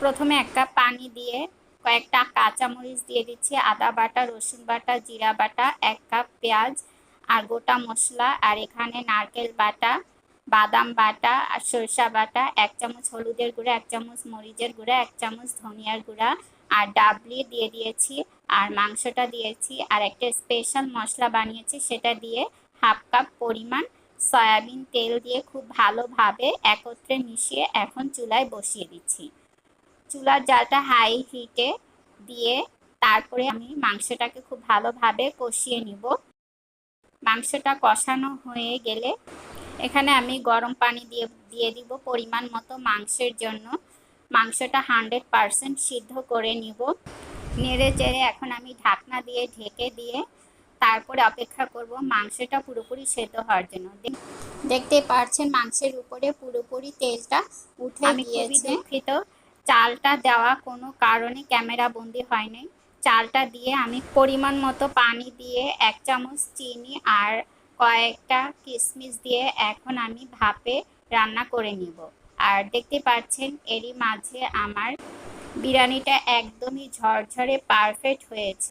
প্রথমে এক কাপ পানি দিয়ে কয়েকটা কাঁচামরিচ দিয়ে দিচ্ছি, আদা বাটা, রসুন বাটা, জিরা বাটা, এক কাপ পেঁয়াজ আর গোটা মশলা আর এখানে নারকেল বাটা, বাদাম বাটা আর সরষা বাটা, এক চামচ হলুদের গুঁড়া, এক চামচ মরিচের গুঁড়া, এক চামচ ধনিয়ার গুঁড়া আর ডাবলি দিয়ে দিয়েছি আর মাংসটা দিয়েছি আর একটা স্পেশাল মশলা বানিয়েছি সেটা দিয়ে হাফ কাপ পরিমাণ সয়াবিন তেল দিয়ে খুব ভালোভাবে একত্রে মিশিয়ে এখন চুলায় বসিয়ে দিচ্ছি। চুলার জালটা হাই হিটে দিয়ে তারপরে আমি মাংসটাকে খুব ভালোভাবে কষিয়ে নিব। মাংসটা কষানো হয়ে গেলে এখানে আমি গরম পানি দিয়ে দিয়ে দিব পরিমাণ মতো মাংসের জন্য। মাংসটা হান্ড্রেড পারসেন্ট সিদ্ধ করে নিব। নেড়ে চেড়ে এখন আমি ঢাকনা দিয়ে ঢেকে দিয়ে তারপরে অপেক্ষা করব মাংসটা পুরোপুরি সেদ্ধ হওয়ার জন্য। দেখতে পারছেন মাংসের উপরে পুরোপুরি তেলটা উঠে গিয়েছে। দুঃখিত। চালটা দেওয়া কোনো কারণে ক্যামেরা বন্দি হয়নি চালটা দিয়ে আমি পরিমাণ মতো পানি দিয়ে এক চামচ চিনি আর কয়েকটা কিশমিশ দিয়ে এখন আমি ভাপে রান্না করে নিব। আর দেখতে পাচ্ছেন, এরই মাঝে আমার বিরিয়ানিটা একদমই ঝরঝরে পারফেক্ট হয়েছে।